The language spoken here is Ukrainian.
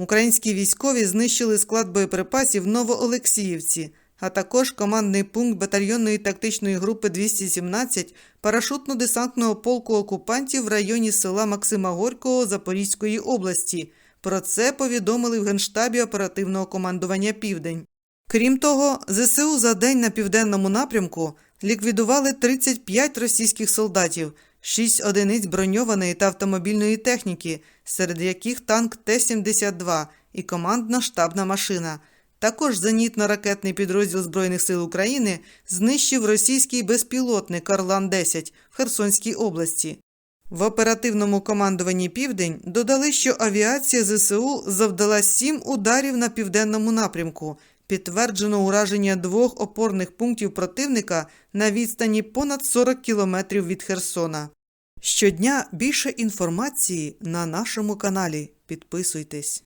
Українські військові знищили склад боєприпасів Новоолексіївці, а також командний пункт батальйонної тактичної групи 217 парашутно-десантного полку окупантів в районі села Максима Горького Запорізької області. Про це повідомили в Генштабі оперативного командування Південь. Крім того, ЗСУ за день на південному напрямку ліквідували 35 російських солдатів, 6 одиниць броньованої та автомобільної техніки, серед яких танк Т-72 і командна штабна машина. Також зенітно-ракетний підрозділ Збройних сил України знищив російський безпілотник Орлан-10 в Херсонській області. В оперативному командуванні Південь додали, що авіація ЗСУ завдала сім ударів на південному напрямку. Підтверджено ураження двох опорних пунктів противника на відстані понад 40 кілометрів від Херсона. Щодня більше інформації на нашому каналі. Підписуйтесь.